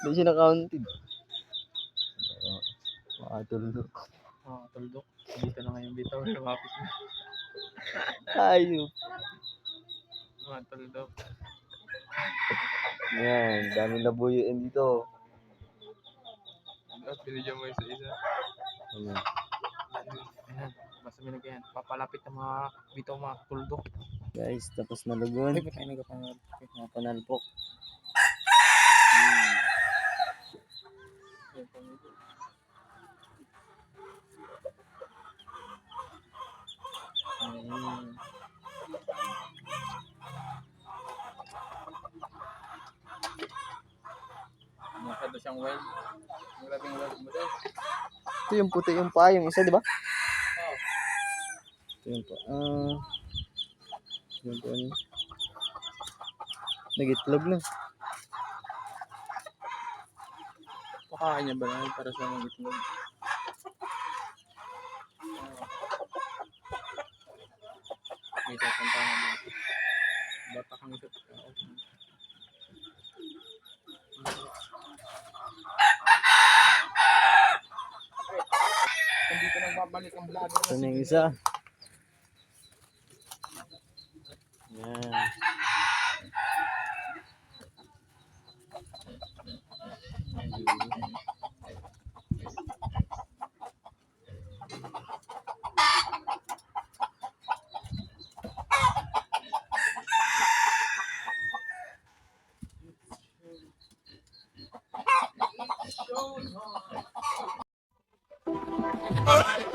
Hindi siya na-counted. Makatulog. Oh, tuldok. Dito na ngayon dito. Lumapit na. Ayop. Mga tuldok. Yan, daming nabuyuin dito. At binigyan mo isa-isa. Ayan. Ayan. Basta binigyan yan. Papalapit ng mga bito mga tuldok. Guys, tapos na lugon. Ay, patay nagkapangal. Mga panalpok. Ayun. Masyado siyang wild. Grabing wild mo daw. Ito yung puti yung pa, yung isa, di ba? Oh. Ito yung pa. Ah. yung pa ano. Nagitlog na. Pakain niya ba yan para sa mga itlog? May sasantahan mo. Bata kang isa. Dito nang babalik ang vlogger Ito na yung isa. Yan. Oh!